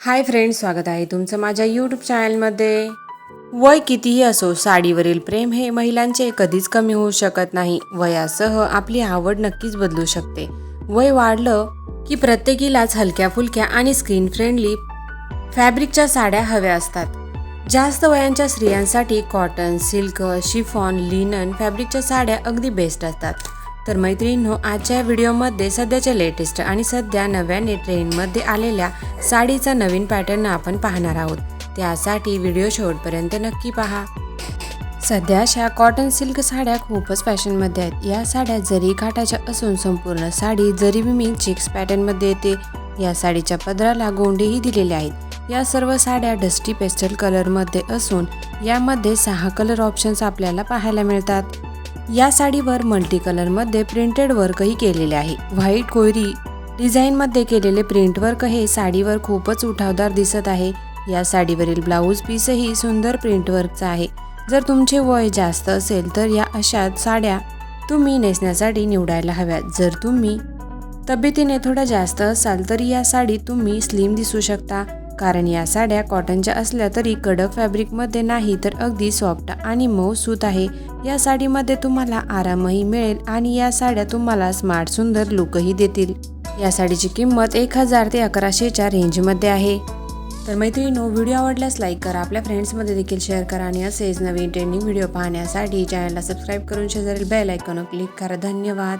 Hi friend स्वागत आहे तुमचं माझ्या यूट्यूब चॅनलमध्ये वय कितीही असो साडीवरील प्रेम हे महिलांचे कधीच कमी होऊ शकत नाही. वयासह आपली आवड नक्कीच बदलू शकते. वय वाढलं की प्रत्येकीलाच हलक्या फुलक्या आणि स्किन फ्रेंडली फॅब्रिकच्या साड्या हव्या असतात. जास्त वयांच्या स्त्रियांसाठी कॉटन सिल्क शिफॉन लिनन फॅब्रिकच्या साड्या अगदी बेस्ट असतात. तर मैत्रिणींनो आजच्या व्हिडिओमध्ये सध्याच्या लेटेस्ट आणि सध्या नव्याने ट्रेंडमध्ये आलेल्या साडीचा नवीन पॅटर्न आपण पाहणार आहोत. त्यासाठी व्हिडिओ शेवटपर्यंत नक्की पहा. सध्या अशा कॉटन सिल्क साड्या खूपच फॅशनमध्ये आहेत. या साड्या जरी काठाच्या असून संपूर्ण साडी जरी मी चिक्स पॅटर्नमध्ये येते या साडीच्या पदराला गोंडेही दिलेले आहेत. या सर्व साड्या डस्टी पेस्टल कलरमध्ये असून यामध्ये सहा कलर ऑप्शन्स आपल्याला पाहायला मिळतात. या साडीवर मल्टी कलरमध्ये प्रिंटेड वर्कही केलेले आहे. व्हाईट कोयरी डिझाईनमध्ये केलेले प्रिंट वर्क हे साडीवर खूपच उठावदार दिसत आहे. या साडीवरील ब्लाऊज पीसही सुंदर प्रिंट वर्कचा आहे. जर तुमचे वय जास्त असेल तर या अशा साड्या तुम्ही नेसण्यासाठी निवडायला हव्यात. जर तुम्ही तब्येतीने थोडा जास्त असाल तर या साडीत तुम्ही स्लिम दिसू शकता. कारण या साड्या कॉटनच्या असल्या तरी कडक फॅब्रिकमध्ये नाही तर अगदी सॉफ्ट आणि मऊ सूत आहे. या साडीमध्ये तुम्हाला आरामही मिळेल आणि या साड्या तुम्हाला स्मार्ट सुंदर लुकही देतील. या साडीची किंमत एक हजार ते अकराशेच्या रेंजमध्ये आहे. तर मैत्रिणीनो व्हिडिओ आवडल्यास लाईक करा आपल्या फ्रेंड्समध्ये देखील शेअर करा आणि असेच नवीन ट्रेंडिंग व्हिडिओ पाहण्यासाठी चॅनलला सबस्क्राईब करून शेजारील बेल आयकॉन क्लिक करा. धन्यवाद.